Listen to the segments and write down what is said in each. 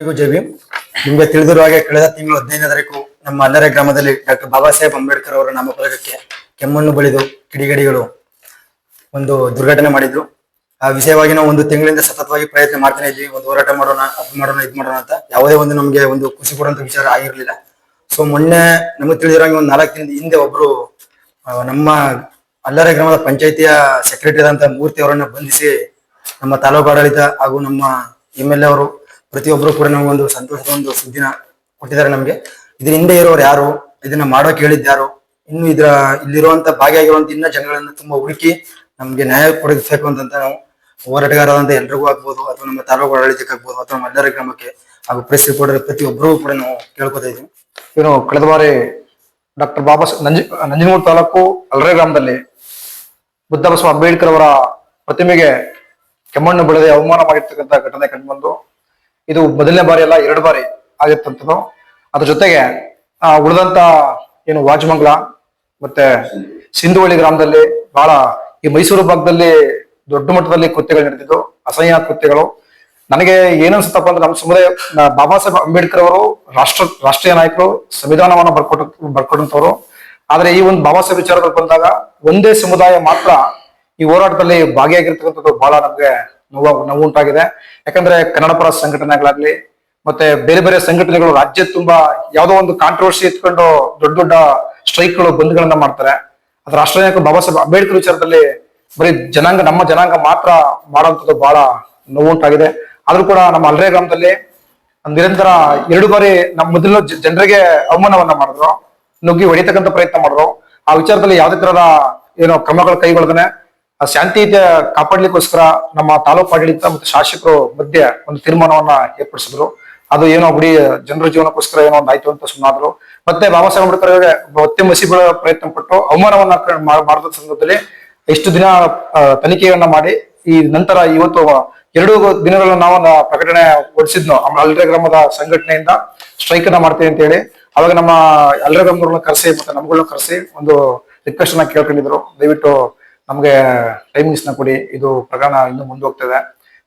ನಿಮ್ಗೆ ತಿಳಿದಿರುವ ಹಾಗೆ ಕಳೆದ ತಿಂಗಳು ಹದಿನೈದನೇ ತಾರೀಕು ನಮ್ಮ ಅಲ್ಲರೆ ಗ್ರಾಮದಲ್ಲಿ ಡಾಕ್ಟರ್ ಬಾಬಾ ಸಾಹೇಬ್ ಅಂಬೇಡ್ಕರ್ ಅವರ ನಾಮಫಲಕಕ್ಕೆ ಕೆಮ್ಮಣ್ಣು ಬಳಿದು ಕಿಡಿಗಡಿಗಳು ಒಂದು ದುರ್ಘಟನೆ ಮಾಡಿದ್ರು. ಆ ವಿಷಯವಾಗಿ ನಾವು ಒಂದು ತಿಂಗಳಿಂದ ಸತತವಾಗಿ ಪ್ರಯತ್ನ ಮಾಡ್ತಾನೆ ಇದ್ವಿ ಒಂದು ಹೋರಾಟ ಮಾಡೋಣ, ಅದು ಮಾಡೋಣ, ಇದು ಮಾಡೋಣ ಅಂತ ಯಾವುದೇ ಒಂದು ನಮಗೆ ಒಂದು ಖುಷಿ ಕೊಡುವಂತ ವಿಚಾರ ಆಗಿರ್ಲಿಲ್ಲ. ಸೊ ಮೊನ್ನೆ ನಮಗೆ ತಿಳಿದಿರೋ ಹಾಗೆ ಒಂದು ನಾಲ್ಕು ದಿನದ ಹಿಂದೆ ಒಬ್ರು ನಮ್ಮ ಅಲ್ಲರೆ ಗ್ರಾಮದ ಪಂಚಾಯಿತಿಯ ಸೆಕ್ರೆಟರಿ ಆದಂತ ಮೂರ್ತಿ ಅವರನ್ನ ಬಂಧಿಸಿ ನಮ್ಮ ತಾಲೂಕು ಆಡಳಿತ ಹಾಗೂ ನಮ್ಮ ಎಂ ಎಲ್ ಎ ಅವರು ಪ್ರತಿಯೊಬ್ಬರು ಕೂಡ ನಮಗೊಂದು ಸಂತೋಷದ ಒಂದು ಸುದ್ದಿನ ಕೊಟ್ಟಿದ್ದಾರೆ ನಮಗೆ. ಇದ್ರ ಹಿಂದೆ ಇರೋರು ಯಾರು? ಇದನ್ನ ಮಾಡೋಕೆ ಹೇಳಿದ್ದು ಯಾರು ಇನ್ನು ಇದ್ರ ಇಲ್ಲಿರುವಂತ ಭಾಗಿಯಾಗಿರುವಂತ ಇನ್ನ ಜನಗಳನ್ನ ತುಂಬಾ ಹುಡುಕಿ ನಮ್ಗೆ ನ್ಯಾಯ ಕೊಡಿಸಬೇಕು ಅಂತ ನಾವು ಹೋರಾಟಗಾರರಾದಂತ ಎಲ್ರಿಗೂ ಆಗ್ಬೋದು, ಅಥವಾ ನಮ್ಮ ತಾಲೂಕು ಆಡಳಿತಕ್ಕೆ ಆಗ್ಬೋದು, ಅಥವಾ ನಮ್ಮ ಎಲ್ಲರ ಗ್ರಾಮಕ್ಕೆ ಹಾಗೂ ಪ್ರೆಸ್ ರಿಪೋರ್ಟರ್ ಪ್ರತಿಯೊಬ್ಬರಿಗೂ ಕೂಡ ನಾವು ಕೇಳ್ಕೊತಾ ಇದೀವಿ ಏನು ಕಳೆದ ಬಾರಿ ಡಾಕ್ಟರ್ ಬಾಬಾ ನಂಜ ನಂಜನಗೂಡು ತಾಲೂಕು ಅಲ್ರೆ ಗ್ರಾಮದಲ್ಲಿ ಬುದ್ಧ ಬಸವ ಅಂಬೇಡ್ಕರ್ ಅವರ ಪ್ರತಿಮೆಗೆ ಕೆಮ್ಮಣ್ಣು ಬೆಳೆದೇ ಅವಮಾನ ಮಾಡಿರ್ತಕ್ಕಂಥ ಘಟನೆ ಕಂಡುಬಂದು ಇದು ಮೊದಲನೇ ಬಾರಿ ಅಲ್ಲ, ಎರಡು ಬಾರಿ ಆಗಿರ್ತಂಥದ್ದು ಅದ್ರ ಜೊತೆಗೆ, ಆ, ಉಳಿದಂತ ಏನು ವಾಜಮಂಗ್ಲ ಮತ್ತೆ ಸಿಂಧುವಳ್ಳಿ ಗ್ರಾಮದಲ್ಲಿ ಬಹಳ ಈ ಮೈಸೂರು ಭಾಗದಲ್ಲಿ ದೊಡ್ಡ ಮಟ್ಟದಲ್ಲಿ ಕೃತ್ಯಗಳು ನಡೆದಿದ್ದು, ಅಸಹ್ಯ ಕೃತ್ಯಗಳು. ನನಗೆ ಏನನ್ಸುತ್ತಪ್ಪ ಅಂದ್ರೆ ನಮ್ಮ ಸಮುದಾಯ ಬಾಬಾ ಸಾಹೇಬ್ ಅಂಬೇಡ್ಕರ್ ಅವರು ರಾಷ್ಟ್ರ, ರಾಷ್ಟ್ರೀಯ ನಾಯಕರು, ಸಂವಿಧಾನವನ್ನು ಬರ್ಕೊಟ್ಟ, ಬರ್ಕೊಟ್ಟಂತವ್ರು. ಆದ್ರೆ ಈ ಒಂದು ಬಾಬಾ ಸಾಹೇಬ್ ವಿಚಾರದಲ್ಲಿ ಬಂದಾಗ ಒಂದೇ ಸಮುದಾಯ ಮಾತ್ರ ಈ ಹೋರಾಟದಲ್ಲಿ ಭಾಗಿಯಾಗಿರ್ತಕ್ಕಂಥದ್ದು ಬಹಳ ನಮ್ಗೆ ನೋವು ನೋವು ಉಂಟಾಗಿದೆ. ಯಾಕಂದ್ರೆ ಕನ್ನಡ ಪರ ಸಂಘಟನೆಗಳಾಗ್ಲಿ, ಮತ್ತೆ ಬೇರೆ ಬೇರೆ ಸಂಘಟನೆಗಳು ರಾಜ್ಯ ತುಂಬಾ ಯಾವುದೋ ಒಂದು ಕಾಂಟ್ರವರ್ಸಿ ಎತ್ಕೊಂಡು ದೊಡ್ಡ ದೊಡ್ಡ ಸ್ಟ್ರೈಕ್ಗಳು ಬಂದ್ಗಳನ್ನ ಮಾಡ್ತಾರೆ. ಅದು ರಾಷ್ಟ್ರೀಯ ಬಾಬಾ ಸಾಹೇಬ್ ಅಂಬೇಡ್ಕರ್ ವಿಚಾರದಲ್ಲಿ ಬರೀ ಜನಾಂಗ, ನಮ್ಮ ಜನಾಂಗ ಮಾತ್ರ ಮಾಡುವಂಥದ್ದು ಬಹಳ ನೋವುಂಟಾಗಿದೆ ಆದ್ರೂ ಕೂಡ ನಮ್ಮ ಅಲ್ರೇ ಗ್ರಾಮದಲ್ಲಿ ನಿರಂತರ ಎರಡು ಬಾರಿ ನಮ್ಮ ಮೊದಲು ಜನರಿಗೆ ಅವಮಾನವನ್ನ ಮಾಡಿದ್ರು, ನುಗ್ಗಿ ಹೊಡಿತಕ್ಕಂಥ ಪ್ರಯತ್ನ ಮಾಡಿದ್ರು. ಆ ವಿಚಾರದಲ್ಲಿ ಯಾವುದೇ ತರದ ಏನೋ ಕ್ರಮಗಳು ಕೈಗೊಳ್ಳದನೆ ಆ ಶಾಂತಿಯುತ ಕಾಪಾಡ್ಲಿಕ್ಕೋಸ್ಕರ ನಮ್ಮ ತಾಲೂಕು ಆಡಳಿತ ಮತ್ತು ಶಾಸಕರು ಮಧ್ಯೆ ಒಂದು ತೀರ್ಮಾನವನ್ನ ಏರ್ಪಡಿಸಿದ್ರು. ಅದು ಏನೋ ಬಿಡಿ ಜನರ ಜೀವನಕ್ಕೋಸ್ಕರ ಏನೋ ಒಂದು ಆಯ್ತು ಅಂತ ಸುಮ್ಮನಾದ್ರು ಮತ್ತೆ ಬಾಬಾ ಸಾಹೇಬ್ ಅಂಬೇಡ್ಕರ್ ಅವರಿಗೆ ಒತ್ತೆ ಮಸಿಬೀಳ ಪ್ರಯತ್ನ ಪಟ್ಟು ಅವಮಾನವನ್ನ ಮಾಡಿದ ಸಂದರ್ಭದಲ್ಲಿ ಇಷ್ಟು ದಿನ ತನಿಖೆಯನ್ನ ಮಾಡಿ ಈ ನಂತರ ಇವತ್ತು ಎರಡು ದಿನಗಳನ್ನ ನಾವು ಪ್ರಕಟಣೆ ಹೊಡಿಸಿದ್ನು. ನಮ್ಮ ಅಲ್ರೆ ಗ್ರಾಮದ ಸಂಘಟನೆಯಿಂದ ಸ್ಟ್ರೈಕ್ ಅನ್ನ ಮಾಡ್ತೇವೆ ಅಂತ ಹೇಳಿ. ಅವಾಗ ನಮ್ಮ ಅಲ್ರೆ ಗ್ರಾಮದವ್ರನ್ನ ಕರೆಸಿ ಮತ್ತೆ ನಮ್ಗಳನ್ನ ಕರೆಸಿ ಒಂದು ರಿಕ್ವೆಸ್ಟ್ ಅನ್ನ ಕೇಳ್ಕೊಂಡಿದ್ರು. ದಯವಿಟ್ಟು ನಮ್ಗೆ ಟೈಮಿಂಗ್ಸ್ನ ಕೊಡಿ. ಇದು ಪ್ರಕರಣ ಇನ್ನು ಮುಂದೋಗ್ತದೆ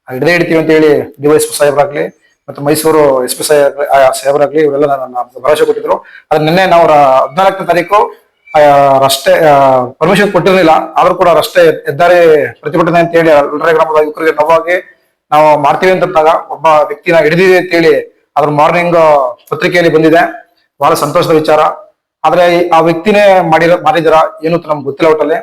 ಹಿಡಿದೇ ಹಿಡಿತೀವಿ ಅಂತ ಹೇಳಿ ಡಿವೈಸ್ ಸಾಹೇಬ್ರಾಗ್ಲಿ ಮತ್ತೆ ಮೈಸೂರು ಎಸ್ ಪಿ ಸಾಹೇಬರಾಗ್ಲಿ ಇವರೆಲ್ಲ ನನ್ನ ಭರವಸೆ ಕೊಟ್ಟಿದ್ರು. ಅದ್ ನಿನ್ನೆ ನಾವು ಹದಿನಾಲ್ಕನೇ ತಾರೀಕು ರಸ್ತೆ ಪರ್ಮಿಷನ್ ಕೊಟ್ಟಿರಲಿಲ್ಲ. ಆದ್ರೂ ಕೂಡ ರಸ್ತೆ ಹೆದ್ದಾರಿ ಪ್ರತಿಭಟನೆ ಅಂತ ಹೇಳಿ ಅಲ್ರೆ ಗ್ರಾಮದ ಯುವಕರಿಗೆ ನೋವಾಗಿ ನಾವು ಮಾಡ್ತೀವಿ ಅಂತಂದಾಗ ಒಬ್ಬ ವ್ಯಕ್ತಿನ ಹಿಡಿದಿದೆ ಅಂತ ಹೇಳಿ ಅದ್ರ ಮಾರ್ನಿಂಗ್ ಪತ್ರಿಕೆಯಲ್ಲಿ ಬಂದಿದೆ. ಬಹಳ ಸಂತೋಷದ ವಿಚಾರ. ಆದ್ರೆ ಆ ವ್ಯಕ್ತಿನೇ ಮಾಡಿರ ಮಾಡಿದಾರ ಏನು ನಮ್ಗೆ ಗೊತ್ತಿಲ್ಲ ಒಟ್ಟಲ್ಲಿ.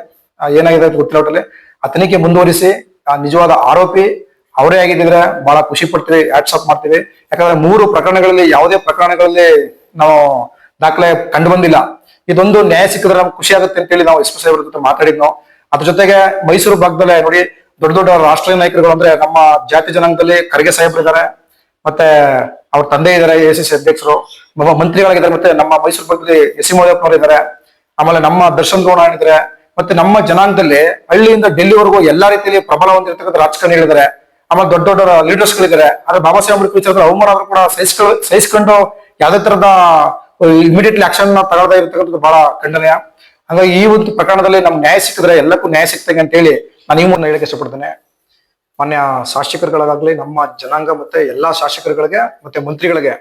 ಏನಾಗಿದೆ ಅಂತ ಗೊತ್ತಿಲ್ಲ ಒಟ್ಟಲ್ಲಿ. ಆ ತನಿಖೆ ಮುಂದುವರಿಸಿ, ಆ, ನಿಜವಾದ ಆರೋಪಿ ಅವರೇ ಆಗಿದ್ರೆ ಬಹಳ ಖುಷಿ ಪಡ್ತೀವಿ ಆಪ್ ಮಾಡ್ತೀವಿ. ಯಾಕಂದ್ರೆ ಮೂರು ಪ್ರಕರಣಗಳಲ್ಲಿ, ಯಾವುದೇ ಪ್ರಕರಣಗಳಲ್ಲಿ ನಾವು ದಾಖಲೆ ಕಂಡು ಬಂದಿಲ್ಲ. ಇದೊಂದು ನ್ಯಾಯ ಸಿಕ್ಕಿದ್ರೆ ನಮ್ಗೆ ಖುಷಿ ಆಗುತ್ತೆ ಅಂತೇಳಿ ನಾವು ಎಸ್ ಪಿ ಸಾಹೇಬ್ರ ಜೊತೆ ಮಾತಾಡಿದ್ನು ಅದ್ರ ಜೊತೆಗೆ ಮೈಸೂರು ಭಾಗದಲ್ಲೇ ನೋಡಿ, ದೊಡ್ಡ ದೊಡ್ಡ ರಾಷ್ಟ್ರೀಯ ನಾಯಕರುಗಳು ಅಂದ್ರೆ ನಮ್ಮ ಜಾತಿ ಜನಾಂಗದಲ್ಲಿ ಖರ್ಗೆ ಸಾಹೇಬ್ರು ಇದ್ದಾರೆ, ಮತ್ತೆ ಅವ್ರ ತಂದೆ ಇದ್ದಾರೆ, ಎ ಸಿ ಸಿ ಅಧ್ಯಕ್ಷರು, ನಮ್ಮ ಮಂತ್ರಿಗಳಾಗಿದ್ದಾರೆ, ಮತ್ತೆ ನಮ್ಮ ಮೈಸೂರು ಭಾಗದಲ್ಲಿ ಎಸ್ ಸಿ ಮೋದಪ್ಪನವರು ಇದ್ದಾರೆ. ಆಮೇಲೆ ನಮ್ಮ ದರ್ಶನ್ ಗೌಡ ಇದ್ದಾರೆ. ಮತ್ತೆ ನಮ್ಮ ಜನಾಂಗದಲ್ಲಿ ಹಳ್ಳಿಯಿಂದ ಡೆಲ್ಲಿವರೆಗೂ ಎಲ್ಲಾ ರೀತಿಯಲ್ಲಿ ಪ್ರಬಲ ಹೊಂದಿರತಕ್ಕಂಥ ರಾಜಕಾರಣಿಗಳಿದ್ದಾರೆ ಆಮೇಲೆ ದೊಡ್ಡ ದೊಡ್ಡ ಲೀಡರ್ಸ್ ಗಳಿದ್ದಾರೆ ಆದ್ರೆ ಬಾಬಾ ಸಾಹೇಬ್ ಅಂಬೇಡ್ಕರ್ ವಿಚಾರದಲ್ಲಿ ಅವಮಾನ ಆದ್ರೂ ಕೂಡ ಸಹಿಸ್ಕೊಂಡು ಸಹಿಸ್ಕೊಂಡು ಯಾವ್ದೇ ತರದ ಇಮಿಡಿಯೇಟ್ಲಿ ಆಕ್ಷನ್ ತಗೊಳ್ತಾ ಇರತಕ್ಕಂಥದ್ದು ಬಹಳ ಖಂಡನೀಯ. ಹಾಗಾಗಿ ಈ ಒಂದು ಪ್ರಕರಣದಲ್ಲಿ ನಮ್ಗೆ ನ್ಯಾಯ ಸಿಕ್ಕಿದ್ರೆ ಎಲ್ಲಕ್ಕೂ ನ್ಯಾಯ ಸಿಗ್ತದೆ ಅಂತ ಹೇಳಿ ನಾನು ಈ ಮೂಲಕ ಹೇಳಕ್ಕೆ ಇಷ್ಟಪಡ್ತೇನೆ. ಮಾನ್ಯ ಶಾಸಕರುಗಳಾಗಲಿ, ನಮ್ಮ ಜನಾಂಗ ಮತ್ತೆ ಎಲ್ಲಾ ಶಾಸಕರುಗಳಿಗೆ ಮತ್ತೆ ಮಂತ್ರಿಗಳಿಗೆ,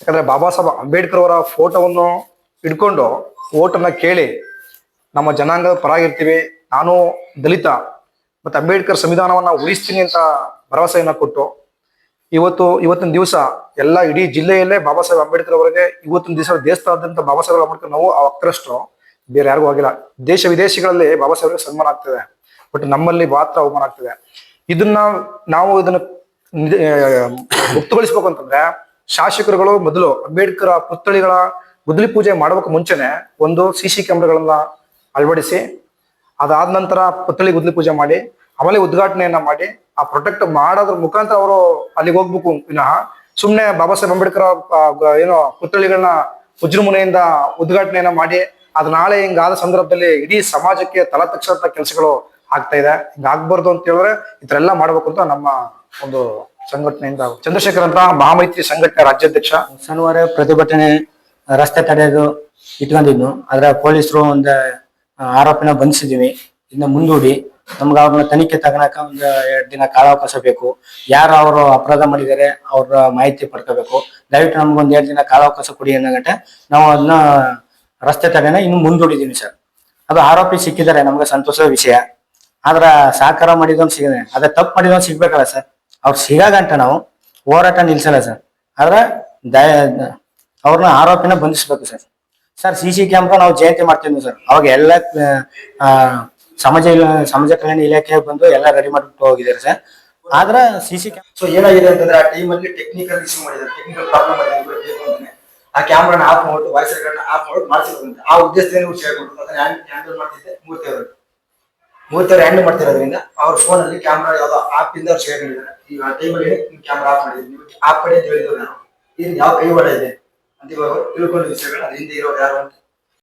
ಯಾಕಂದ್ರೆ ಬಾಬಾ ಸಾಹೇಬ್ ಅಂಬೇಡ್ಕರ್ ಅವರ ಫೋಟೋವನ್ನು ಇಟ್ಕೊಂಡು ಓಟನ್ನ ಕೇಳಿ ನಮ್ಮ ಜನಾಂಗದ ಪರಾಗಿರ್ತೀವಿ ನಾನು ದಲಿತ, ಮತ್ತೆ ಅಂಬೇಡ್ಕರ್ ಸಂವಿಧಾನವನ್ನ ಉಳಿಸ್ತೀನಿ ಅಂತ ಭರವಸೆಯನ್ನ ಕೊಟ್ಟು, ಇವತ್ತು, ಇವತ್ತಿನ ದಿವಸ ಎಲ್ಲ ಇಡೀ ಜಿಲ್ಲೆಯಲ್ಲೇ ಬಾಬಾ ಸಾಹೇಬ್ ಅಂಬೇಡ್ಕರ್ ಅವರಿಗೆ ಇವತ್ತಿನ ದಿವಸ ದೇಶದಾದ್ಯಂತ ಬಾಬಾ ಸಾಹೇಬ್ ಅಂಬೇಡ್ಕರ್ ನಾವು ಅಕ್ರಷ್ಟು ಬೇರೆ ಯಾರಿಗೂ ಆಗಿಲ್ಲ. ದೇಶ ವಿದೇಶಗಳಲ್ಲಿ ಬಾಬಾ ಸಾಹೇಬ್ರಿಗೆ ಸನ್ಮಾನ ಆಗ್ತದೆ. ಬಟ್ ನಮ್ಮಲ್ಲಿ ಮಾತ್ರ ಅವಮಾನ ಆಗ್ತದೆ. ಇದನ್ನ ನಾವು ಇದನ್ನ ಮುಕ್ತಗೊಳಿಸ್ಬೇಕು ಅಂತಂದ್ರೆ ಶಾಸಕರುಗಳು ಮೊದಲು ಅಂಬೇಡ್ಕರ್ ಪುತ್ಥಳಿಗಳ ಗುದ್ದಲಿ ಪೂಜೆ ಮಾಡೋಕೆ ಮುಂಚೆನೆ ಒಂದು ಸಿ ಸಿ ಕ್ಯಾಮ್ರಾಗಳನ್ನ ಅಳವಡಿಸಿ, ಅದಾದ ನಂತರ ಪುತ್ಥಳಿ ಗುದ್ಲಿ ಪೂಜೆ ಮಾಡಿ, ಆಮೇಲೆ ಉದ್ಘಾಟನೆಯನ್ನ ಮಾಡಿ, ಆ ಪ್ರೊಟೆಕ್ಟ್ ಮಾಡೋದ್ರ ಮುಖಾಂತರ ಅವರು ಅಲ್ಲಿಗೆ ಹೋಗ್ಬೇಕು ವಿನಃ. ಸುಮ್ಮನೆ ಬಾಬಾ ಸಾಹೇಬ್ ಅಂಬೇಡ್ಕರ್ ಏನೋ ಪುತ್ಥಳಿಗಳನ್ನ ವಿಜೃಂಭಣೆಯಿಂದ ಉದ್ಘಾಟನೆಯನ್ನ ಮಾಡಿ, ಅದು ನಾಳೆ ಹಿಂಗಾದ ಸಂದರ್ಭದಲ್ಲಿ ಇಡೀ ಸಮಾಜಕ್ಕೆ ತಲೆ ಕೆಲಸಗಳು ಆಗ್ತಾ ಇದೆ. ಹಿಂಗಾಗ್ಬಾರ್ದು ಅಂತ ಹೇಳಿದ್ರೆ ಎಲ್ಲ ಮಾಡ್ಬೇಕು ಅಂತ ನಮ್ಮ ಒಂದು ಸಂಘಟನೆಯಿಂದ ಚಂದ್ರಶೇಖರ್ ಅಂತ ಮಹಾಮೈತ್ರಿ ಸಂಘಟನೆ ರಾಜ್ಯಾಧ್ಯಕ್ಷ. ಶನಿವಾರ ಪ್ರತಿಭಟನೆ ರಸ್ತೆ ತಡೆಯೋದು ಇಟ್ಕೊಂಡಿದ್ನು. ಆದ್ರೆ ಪೊಲೀಸರು ಒಂದು ಆರೋಪಿನ ಬಂಧಿಸಿದೀವಿ. ಇನ್ನು ಮುಂದೂಡಿ ನಮ್ಗೆ ಅವ್ರನ್ನ ತನಿಖೆ ತಗೊಳಕ ಒಂದು ಎರಡು ದಿನ ಕಾಲಾವಕಾಶ ಬೇಕು. ಯಾರು ಅವರು ಅಪರಾಧ ಮಾಡಿದ್ದಾರೆ ಅವ್ರ ಮಾಹಿತಿ ಪಡ್ಕೋಬೇಕು. ದಯವಿಟ್ಟು ನಮ್ಗೆ ಒಂದು ಎರಡ್ ದಿನ ಕಾಲಾವಕಾಶ ಕೊಡಿ ಅನ್ನೋ ಗಂಟೆ ನಾವು ಅದನ್ನ ರಸ್ತೆ ತಡೆನ ಇನ್ನು ಮುಂದೂಡಿದೀವಿ ಸರ್. ಅದು ಆರೋಪಿ ಸಿಕ್ಕಿದ್ದಾರೆ, ನಮ್ಗೆ ಸಂತೋಷದ ವಿಷಯ. ಆದ್ರ ಸಹಕಾರ ಮಾಡಿದವನ್ ಸಿಗದೆ, ಅದ ತಪ್ಪು ಮಾಡಿದವನ್ ಸಿಗ್ಬೇಕಲ್ಲ ಸರ್. ಅವ್ರು ಸಿಗಾಗಂಟ ನಾವು ಹೋರಾಟ ನಿಲ್ಸಲ್ಲ ಸರ್. ಆದ್ರೆ ದಯ, ಅವ್ರನ್ನ ಆರೋಪಿನ ಬಂಧಿಸ್ಬೇಕು sir. Sir C C camera ನಾವು ಜಯಂತಿ ಮಾಡ್ತಿದ್ವಿ ಸರ್. ಅವಾಗ ಎಲ್ಲ ಸಮಾಜ ಇಲ್ಲ ಸಮಾಜ ಕಲ್ಯಾಣ ಇಲಾಖೆ ಬಂದು ಎಲ್ಲ ರೆಡಿ ಮಾಡಿಬಿಟ್ಟು ಹೋಗಿದ್ದಾರೆ ಸರ್. ಆದ್ರೆ ಸಿ ಸಿ ಸೊ ಏನಾಗಿದೆ ಅಂತಂದ್ರೆ ಆ ಟೈಮ್ ಅಲ್ಲಿ ಟೆಕ್ನಿಕಲ್ ಇಶ್ಯೂ ಮಾಡಿದ್ದಾರೆ ಟೆಕ್ನಿಕಲ್ ಪ್ರಾಬ್ಲಮ್ ಮಾಡಿದ್ದಾರೆ ಆ ಕ್ಯಾಮ್ರಾನ ಆಫ್ ವಾಯ್ಸ್ ರೆಕಾರ್ಡ್ ಆಫ್ ಮಾಡ್ಬಿಟ್ಟು ಮಾಡಿಸಿರೋದ್ರಿಂದ ಆ ಉದ್ದೇಶದಿಂದ ಇವ್ರು ಹೇಳ್ಕೊಟ್ರು ಅದನ್ನ ಹ್ಯಾಂಡಲ್ ಮಾಡ್ತಿದ್ದೆ ಮೂರ್ತಿ ಅವರು. ಮೂರ್ತಿ ಅವರು ಹ್ಯಾಂಡಲ್ ಮಾಡ್ತಿರೋದ್ರಿಂದ ಅವ್ರ ಫೋನ್ ಅಲ್ಲಿ ಕ್ಯಾಮ್ರಾ ಯಾವ್ದೋ ಆಪ್ ಇಂದ ಅವ್ರು ಶೇರ್ ಮಾಡಿದ್ದಾರೆ. ಈ ಟೈಮಲ್ಲಿ ಕ್ಯಾಮ್ರಾ ಆಫ್ ಮಾಡಿದ್ವಿ ನೀವು ಆಫ್ ಕಡೆ ಅಂತ ಹೇಳಿದ್ರು ನಾನು. ಇದು ಯಾವ ಕೈವಾಡ ಇದೆ? ಅಂತ ಇವಾಗ ತಿಳ್ಕೊಂಡು ವಿಷಯಗಳು ಅದ್ರ ಹಿಂದೆ ಇರೋರು ಯಾರು ಅಂತ